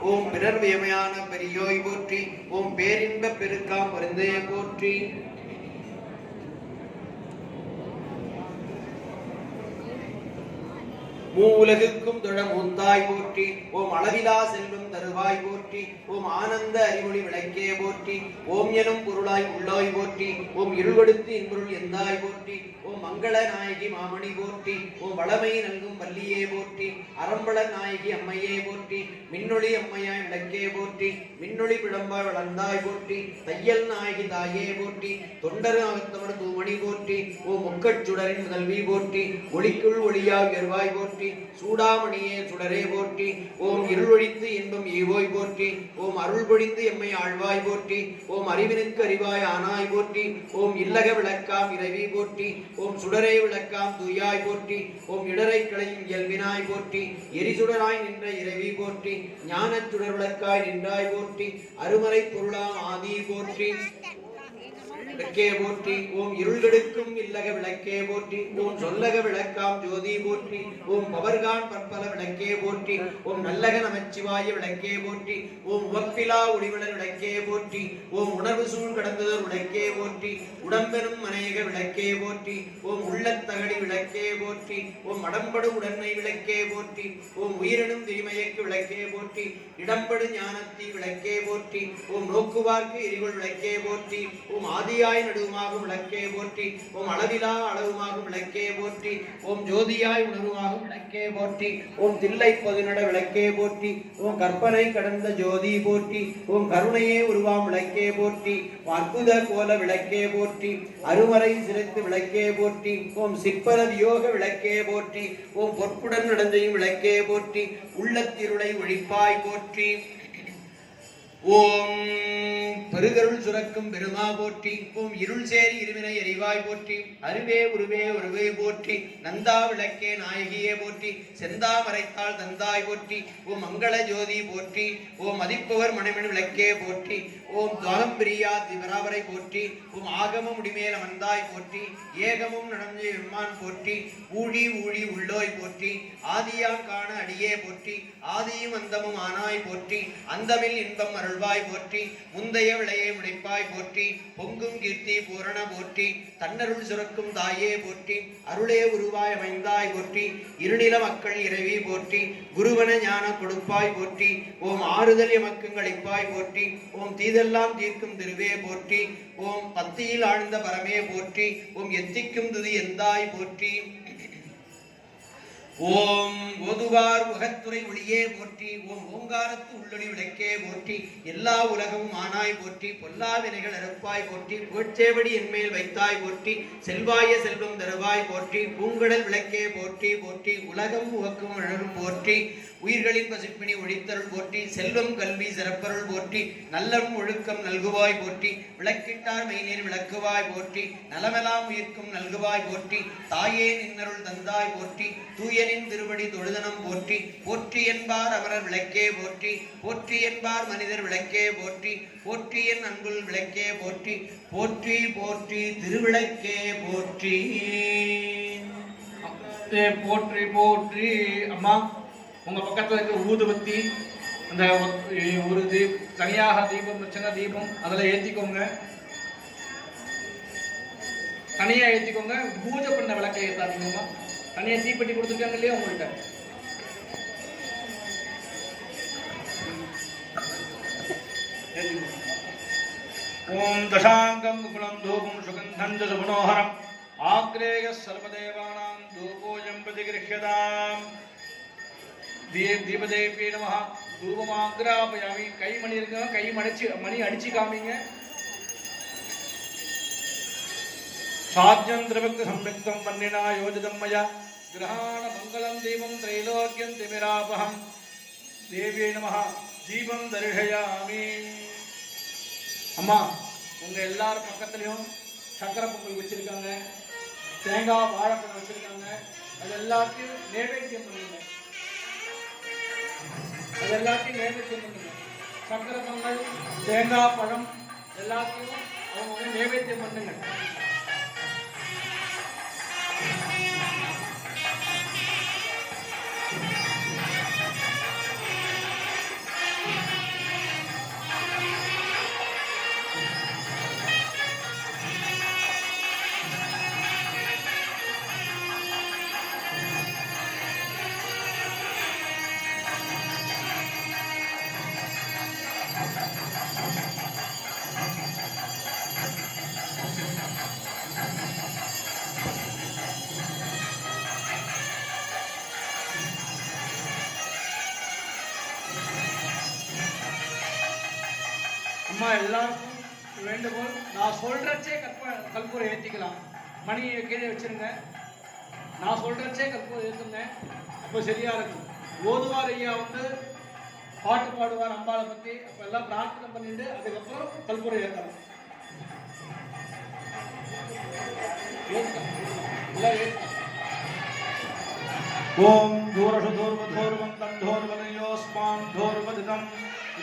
ஓம் பிறர் வியமையான பெரியோய் போற்றி ஓம் பேரின்ப பெருக்காம் பருந்தே போற்றி. மூவுலகுக்கும் தொழ உந்தாய் போற்றி. ஓம் அளவிலா செல்வம் தருவாய் போற்றி. ஓம் ஆனந்த அறிவொளி விளக்கே போற்றி. ஓம் எனும் பொருளாய் உள்ளாய் போற்றி. ஓம் இருள்கொடுத்து இன்பொருள் எந்தாய் போற்றி. ஓம் மங்கள நாயகி மாமணி போற்றி. ஓம் வளமை நல்கும் வள்ளியே போற்றி. அறம்பள நாயகி அம்மையே போற்றி. மின்னொளி அம்மையாய் விளக்கே போற்றி. மின்னொளி பிடம்பாய் வளர்ந்தாய் போற்றி. தையல் நாயகி தாயே போற்றி. தொண்டர் அகத்தவடு தூமணி போற்றி. ஓம் முக்கச்சுடரின் முதல்வி போற்றி. ஒளிக்குள் ஒளியாய் வருவாய் போற்றி. சூடாமணியே சுடரே போற்றி. ஓம் இருளொழித்து இன்பம் ஈவோய் போற்றி. ஓம் அருள் பொழிந்து எம்மை ஆழ்வாய் போற்றி. ஓம் அறிவினுக்கு அறிவாய் ஆனாய் போற்றி. ஓம் இல்லக விளக்காம் இறைவி போற்றி. ஓம் சுடரே விளக்காம் தூயாய் போற்றி. ஓம் இடரை களையும் இயல்பினாய் போற்றி. எரிசுடராய் நின்ற இறைவி போற்றி. ஞானச்சுடர் விளக்காய் நின்றாய் போற்றி. அருமறை பொருளாம் ஆதி போற்றி. விளக்கே போற்றி ஓம் இருள்கெடுக்கும் இல்லக விளக்கே போற்றி ஓம் சொல்லக விளக்காம் ஜோதி போற்றி ஓம் பவர்கான் பற்பல விளக்கே போற்றி ஓம் நல்லக நமச்சிவாய விளக்கே போற்றி ஓம் உவப்பிலா ஒளிவிளர் விளக்கே போற்றி ஓம் உணர்வு சூழ் கடந்ததோர் விளக்கே போற்றி உடம்பெரும் மனையக விளக்கே போற்றி ஓம் உள்ளத்தகடி விளக்கே போற்றி ஓம் மடம்படு உடன்மை விளக்கே போற்றி ஓம் உயிரினும் தீமையக்கு விளக்கே போற்றி இடம்படு ஞானத்தி விளக்கே போற்றி ஓம் நோக்குவார்க்கு எரிகொள் விளக்கே போற்றி ஓம் ஆதி ஆதியாய் நடுவுமாகும் விளக்கே போற்றி. ஓம் அளவிலா அளவுமாகும் விளக்கே போற்றி. ஓம் ஜோதியாய் உணர்வாகும் விளக்கே போற்றி. ஓம் தில்லை பொதுநட விளக்கே போற்றி. ஓம் கற்பனை கடந்த ஜோதி போற்றி. ஓம் கருணையே உருவாம் விளக்கே போற்றி. அற்புத கோல விளக்கே போற்றி. அருமறை சிரித்து விளக்கே போற்றி. ஓம் சிற்பர யோக விளக்கே போற்றி. ஓம் பொற்புடன் நடந்தையும் விளக்கே போற்றி. உள்ளத்திருளை ஒழிப்பாய் போற்றி. ஓம் பெருகருள் சுரக்கும் பெருமா போற்றி ஓம் இருள் சேரி இருவினை எரிவாய் போற்றி அருவே உருவே உருவே போற்றி நந்தா விளக்கே நாயகியே போற்றி செந்தா மறைத்தாள் தந்தாய் போற்றி ஓம் மங்கள ஜோதி போற்றி ஓம் மதிப்பவர் மணிமணி விளக்கே போற்றி ஓம் துவகம் பிரியா திவராவரை போற்றி ஓம் ஆகமும் முடிமேல வந்தாய் போற்றி ஏகமும் நடந்த எம்மான் போற்றி ஊழி ஊழி உள்ளோய் போற்றி ஆதியாம் காண அடியே போற்றி ஆதியும் அந்தமும் ஆனாய் போற்றி அந்தமில் இன்பம் அருள்வாய் போற்றி முந்தைய விளையை முடிப்பாய் போற்றி பொங்கும் கீர்த்தி பூரண போற்றி தன்னருள் சுரக்கும் தாயே போற்றி அருளே உருவாய் அமைந்தாய் போற்றி இருநில மக்கள் இறைவி போற்றி குருவன ஞான கொடுப்பாய் போற்றி ஓம் ஆறுதல் எமக்குங்கள் அளிப்பாய் போற்றி ஓம் தீதெல்லாம் தீர்க்கும் திருவே போற்றி ஓம் பத்தியில் ஆழ்ந்த பரமே போற்றி ஓம் எத்திக்கும் துதி எந்தாய் போற்றி. ஓம் ஓதுவார் உகத்துறை ஒளியே போற்றி ஓம் ஓங்காரத்து உள்ளொளி விளக்கே போற்றி எல்லா உலகமும் ஆனாய் போற்றி பொல்லா வினைகள் அறுப்பாய் போற்றி புகழ்ச்சேவடி என்மேல் வைத்தாய் போற்றி செல்வாய செல்வம் தருவாய் போற்றி பூங்கடல் விளக்கே போற்றி போற்றி உலகம் உகக்கும் அழகும் போற்றி உயிர்களின் பசிப்பினி ஒழித்தருள் போற்றி செல்வம் கல்வி சிறப்பருள் போற்றி நல்லம் ஒழுக்கம் நல்குவாய் போற்றி விளக்கிட்டார் மெய்நீர் விளக்குவாய் போற்றி நலமெல்லாம் உயிர்க்கும் நல்குவாய் போற்றி தாயே நின்னருள் தந்தாய் போற்றி தூயனின் திருவடி தொழுதனம் போற்றி போற்றி என்பார் அமரர் விளக்கே போற்றி போற்றி என்பார் மனிதர் விளக்கே போற்றி போற்றி என் அன்புள் விளக்கே போற்றி போற்றி போற்றி திருவிளக்கே போற்றி. போற்றி போற்றி. அம்மா. உங்க பக்கத்துல இருக்க ஊதுபத்தி அந்த ஒரு தீப் தனியாக தீபம் வச்சுங்க தீபம் அதுல ஏத்திக்கோங்க. தனியாக ஏத்திக்கோங்க. பூஜை பண்ண விளக்கை ஏற்றாதீங்கம்மா தனியாக தீப்பெட்டி கொடுத்துருக்காங்க இல்லையா உங்கள்கிட்ட? ஓம் தசாங்கம் குலம் தூபம் சுகந்தம் ஜ சுமனோஹரம் ஆக்ரேய சர்வதேவானாம் தூபோஜம் கிரகதாம் தீப் தீபதேவி நம தூபமாகிராபயாமி கை மணி இருக்குங்க கை மடிச்சு மணி அடிச்சு காமிங்க. சாத்தியம் திரவக்த சம்யுக்தம் பன்னினா யோஜிதம் மயா. கிரகாண மங்களம் தீபம் திரைலோக்கியம் திமிராபகம் தேவியே நம தீபம் தரிஷயாமி. அம்மா உங்க எல்லார் பக்கத்துலயும் சக்கரை பொங்கல் வச்சிருக்காங்க. தேங்காய் வாழைப்பழம் வச்சிருக்காங்க. அது எல்லாத்தையும் நைவேத்தியம் பண்ணுங்க. அது எல்லாத்தையும் நைவேத்தியம் சொல்லுங்க. சக்கரை பொங்கல் தேங்காய் பழம் எல்லாத்தையும் அவங்க நைவேத்தியம் பண்ணுங்க. அம்மா எல்லாருக்கும் வேண்டுகோள் நான் சொல்கிறச்சே கற்ப கற்பூரை ஏற்றிக்கலாம் மணியை கீழே வச்சுருங்க. நான் சொல்கிறச்சே கற்பூரை ஏற்றிருந்தேன் அப்போ சரியாக இருக்கும். ஓதுவார் ஐயா வந்து பாட்டு பாடுவார் அம்பாவை பற்றி அப்போ எல்லாம் பிரார்த்தனை பண்ணிட்டு அதுக்கப்புறம் கல்பூரை ஏற்றலாம் ஓம் தூரஷு தூர்வதோர்வந்தம் தோர்வதையோஸ்மான் தோர்வதிதம்.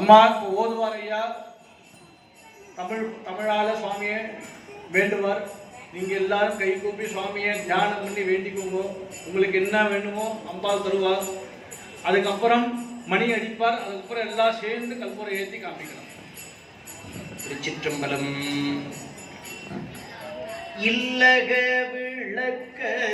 அம்மா இப்போ ஓதுவார் ஐயா. தமிழ் தமிழால சுவாமியை வேண்டுவார். நீங்க எல்லாரும் கை கூப்பி சுவாமியை தியானம் பண்ணி வேண்டிக்கோங்க. உங்களுக்கு என்ன வேணுமோ அம்பாள் தருவார் அதுக்கப்புறம் மணி அடிப்பார். அதுக்கப்புறம் எல்லாம் சேர்ந்து கற்பூரை ஏற்றி காமிக்கலாம் திருச்சிற்றம்பலம். இல்லக விளக்க